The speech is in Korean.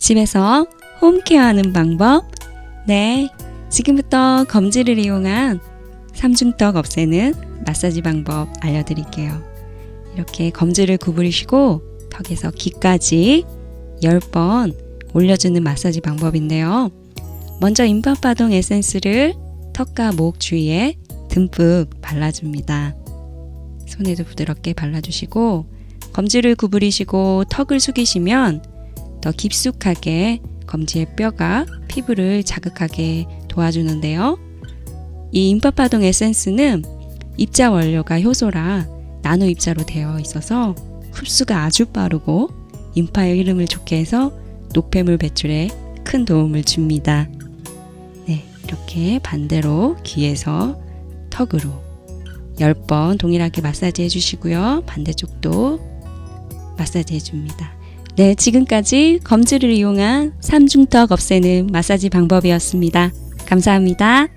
집에서 홈케어하는 방법. 네, 지금부터 검지를 이용한 삼중턱 없애는 마사지 방법 알려드릴게요. 이렇게 검지를 구부리시고 턱에서 귀까지 10번 올려주는 마사지 방법인데요. 먼저 임파파동 에센스를 턱과 목 주위에 듬뿍 발라줍니다. 손에도 부드럽게 발라주시고 검지를 구부리시고 턱을 숙이시면 더 깊숙하게 검지의 뼈가 피부를 자극하게 도와주는데요. 이 임파파동 에센스는 입자 원료가 효소라 나노 입자로 되어 있어서 흡수가 아주 빠르고 임파의 흐름을 좋게 해서 노폐물 배출에 큰 도움을 줍니다. 네, 이렇게 반대로 귀에서 턱으로 10번 동일하게 마사지 해주시고요. 반대쪽도 마사지 해줍니다. 네, 지금까지 검지를 이용한 삼중턱 없애는 마사지 방법이었습니다. 감사합니다.